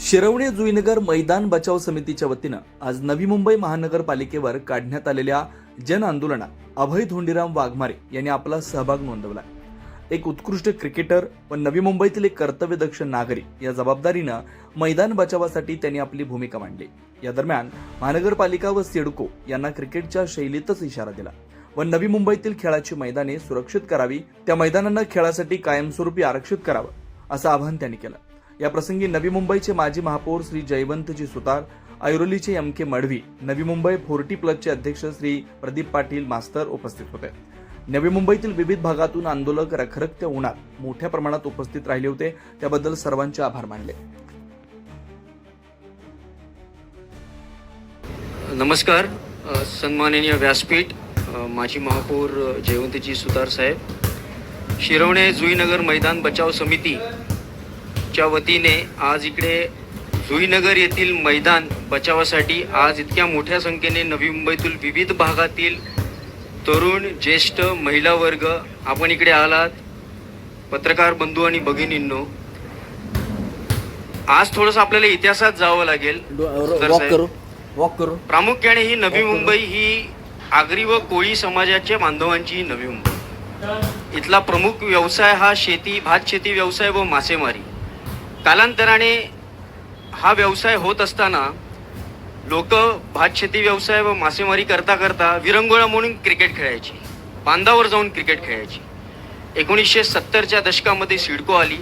शिरवणे जुईनगर मैदान बचाव समितीच्या वतीनं आज नवी मुंबई महानगरपालिकेवर काढण्यात आलेल्या जन आंदोलनात अभय धोंडीराम वाघमारे यांनी आपला सहभाग नोंदवला. एक उत्कृष्ट क्रिकेटर व नवी मुंबईतील एक कर्तव्यदक्ष नागरिक या जबाबदारीनं मैदान बचावासाठी त्यांनी आपली भूमिका मांडली. या दरम्यान महानगरपालिका व सिडको यांना क्रिकेटच्या शैलीतच इशारा दिला व नवी मुंबईतील खेळाची मैदाने सुरक्षित करावी त्या मैदानांना खेळासाठी कायमस्वरूपी आरक्षित करावं असं आवाहन त्यांनी केलं. या प्रसंगी नवी मुंबईचे माजी महापौर Shri Jaywantji Sutar ऐरोलीचे M K Madvi Navi Mumbai forty प्लसचे अध्यक्ष श्री प्रदीप पाटील मास्तर उपस्थित होते. नवी मुंबईतील विविध भागातून आंदोलक रखरखत्या उन्हात मोठ्या प्रमाणात उपस्थित राहिले होते त्याबद्दल सर्वांचे आभार मानले. नमस्कार सन्माननीय व्यासपीठ माजी महापौर जयवंतजी सुतार साहेब. शिरवणे जुईनगर मैदान बचाव समिती समितीच्या वतीने आज इकडे जुईनगर येथील मैदान बचावासाठी आज इतक्या मोठ्या संख्येने नवी मुंबईतील विविध भागातील तरुण ज्येष्ठ महिला वर्ग आपण इकडे आलात. पत्रकार बंधू आणि भगिनींनो आज थोडंसं आपल्याला इतिहासात जावं लागेल. प्रामुख्याने ही नवी मुंबई ही आगरी व कोळी समाजाच्या बांधवांची ही नवी मुंबई. इथला प्रमुख व्यवसाय हा शेती भात शेती व्यवसाय व मासेमारी. कालांतराने हा व्यवसाय होत असताना लोक भात शेती व्यवसाय व मासेमारी करता करता विरंगुळा म्हणून क्रिकेट खेळायची. बांधावर जाऊन क्रिकेट खेळायची. एकोणीसशे सत्तरच्या दशकामध्ये सिडको आली.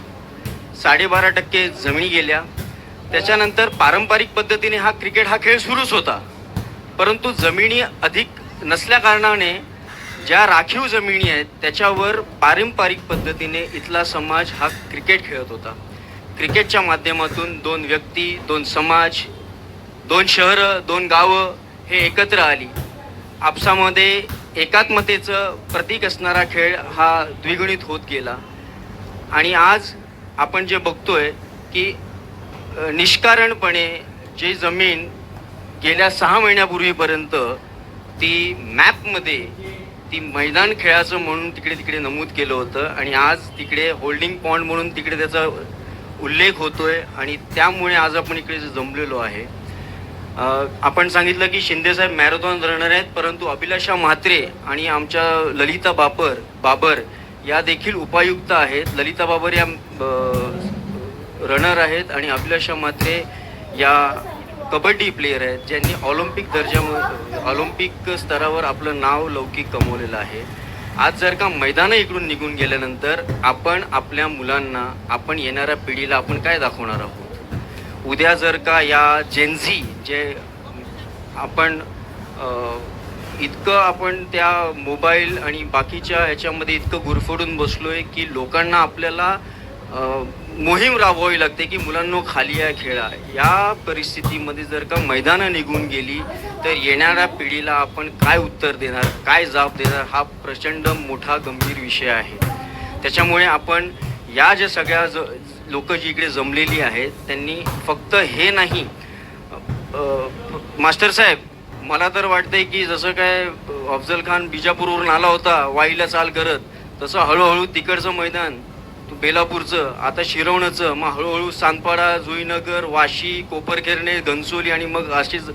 साडेबारा टक्के जमिनी गेल्या. त्याच्यानंतर पारंपरिक पद्धतीने हा क्रिकेट हा खेळ सुरूच होता. परंतु जमिनी अधिक नसल्या कारणाने ज्या राखीव जमिनी आहेत त्याच्यावर पारंपरिक पद्धतीने इथला समाज हा क्रिकेट खेळत होता. क्रिकेटच्या माध्यमातून दोन व्यक्ती दोन समाज दोन शहरं दोन गावं हे एकत्र आली. आपसामध्ये एकात्मतेचं प्रतीक असणारा खेळ हा द्विगुणित होत गेला. आणि आज आपण जे बघतोय की निष्कारणपणे जी जमीन गेल्या सहा महिन्यापूर्वीपर्यंत ती मॅपमध्ये ती मैदान खेळाचं म्हणून तिकडे तिकडे नमूद केलं होतं आणि आज तिकडे होल्डिंग पॉईंट म्हणून तिकडे त्याचं उल्लेख होतोय आणि त्यामुळे आज आपण इकडे जमलेलो आहे आपण सांगितलं की शिंदेसाहेब मॅरेथॉन रनर आहेत परंतु अभिलाषा म्हात्रे आणि आमच्या ललिता बाबर बाबर या देखील उपायुक्त आहेत. ललिता बाबर या रनर आहेत आणि अभिलाषा म्हात्रे या कबड्डी प्लेयर आहेत ज्यांनी ऑलिम्पिक दर्जा ऑलिम्पिक स्तरावर आपलं नाव लौकिक कमवलेलं आहे. आज जर का मैदानं इकडून निघून गेल्यानंतर आपण आपल्या मुलांना आपण येणाऱ्या पिढीला आपण काय दाखवणार आहोत? उद्या जर का या जेन्झी जे आपण इतकं आपण त्या मोबाईल आणि बाकीच्या ह्याच्यामध्ये इतकं गुरफडून बसलो आहे की लोकांना आपल्याला मोहीम राबवावी लागते की मुलांनो खाली या खेळा या परिस्थितीमध्ये जर का मैदानं निघून गेली तर येणाऱ्या पिढीला आपण काय उत्तर देणार काय जाब देणार हा प्रचंड मोठा गंभीर विषय आहे. त्याच्यामुळे आपण या ज्या सगळ्या ज लोकं जी इकडे जमलेली आहेत त्यांनी फक्त हे नाही मास्टर साहेब मला तर वाटतंय की जसं काय अफजल खान बिजापूरवरून आला होता वाईला चाल करत तसं हळूहळू तिकडचं मैदान बेलापूरचं आता शिरवणचं मग हळूहळू सांदपाडा जुईनगर वाशी कोपरखेरणे घनसोली आणि मग अशीच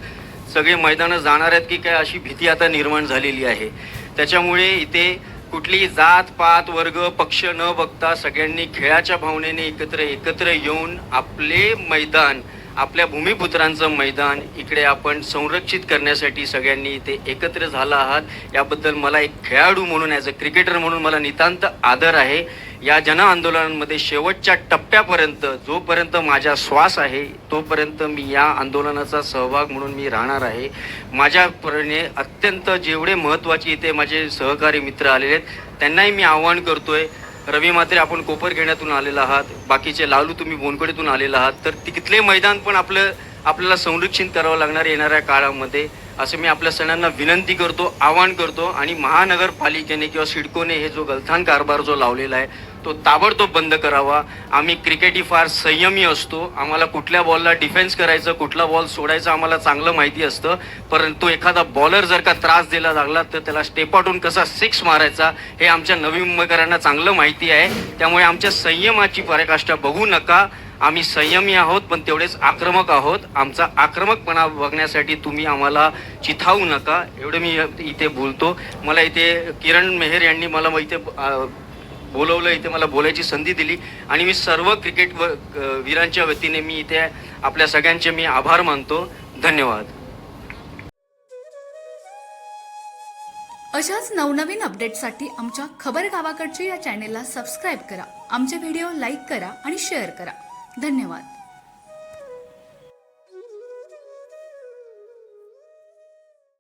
सगळे मैदानं जाणार आहेत की काय अशी भीती आता निर्माण झालेली आहे. त्याच्यामुळे इथे कुठली जात पात वर्ग पक्ष न बघता सगळ्यांनी खेळाच्या भावनेने एकत्र एकत्र येऊन आपले मैदान आपल्या भूमिपुत्रांचं मैदान इकडे आपण संरक्षित करण्यासाठी सगळ्यांनी इथे एकत्र झाला आहात. याबद्दल मला एक खेळाडू म्हणून ॲज अ क्रिकेटर म्हणून मला नितांत आदर आहे. या जन आंदोलनांमध्ये शेवटच्या टप्प्यापर्यंत जोपर्यंत माझा श्वास आहे तोपर्यंत मी या आंदोलनाचा सहभाग म्हणून मी राहणार आहे. माझ्यापर्यंत अत्यंत जेवढे महत्त्वाचे इथे माझे सहकारी मित्र आलेले आहेत त्यांनाही मी आव्हान करतोय. रवी मात्रे आपण कोपर घेण्यातून आलेला आहात. बाकीचे लालू तुम्ही बोनकडेतून आलेला आहात. तर तिथले मैदान पण आपलं आपल्याला संरक्षित करावं लागणार येणाऱ्या काळामध्ये असं मी आपल्या सणांना विनंती करतो आवाहन करतो. आणि महानगरपालिकेने किंवा सिडकोने हे जो गलथान कारभार जो लावलेला आहे तो ताबडतोब बंद करावा. आम्ही क्रिकेटी फार संयमी असतो. आम्हाला कुठल्या बॉलला डिफेन्स करायचं कुठला बॉल सोडायचं आम्हाला चांगलं माहिती असतं. परंतु एखादा बॉलर जर का त्रास द्यायला लागला तर त्याला स्टेपाटून कसा सिक्स मारायचा हे आमच्या नवी मुंबईकरांना चांगलं माहिती आहे. त्यामुळे आमच्या संयमाची पराकाष्ठा बघू नका. आम्ही संयमी आहोत पण तेवढेच आक्रमक आहोत. आमचा आक्रमकपणा बघण्यासाठी तुम्ही आम्हाला चिथावू नका. एवढं मी इथे बोलतो. मला इथे किरण मेहर यांनी मला इथे बोलवलं इथे मला बोलायची संधी दिली. आणि मी सर्व क्रिकेट व वीरांच्या वतीने मी इथे आपल्या सगळ्यांचे मी आभार मानतो. धन्यवाद. अशाच नवनवीन अपडेटसाठी आमच्या खबर गावाकडच्या या चॅनेलला सबस्क्राईब करा. आमचे व्हिडिओ लाईक करा आणि शेअर करा. धन्यवाद.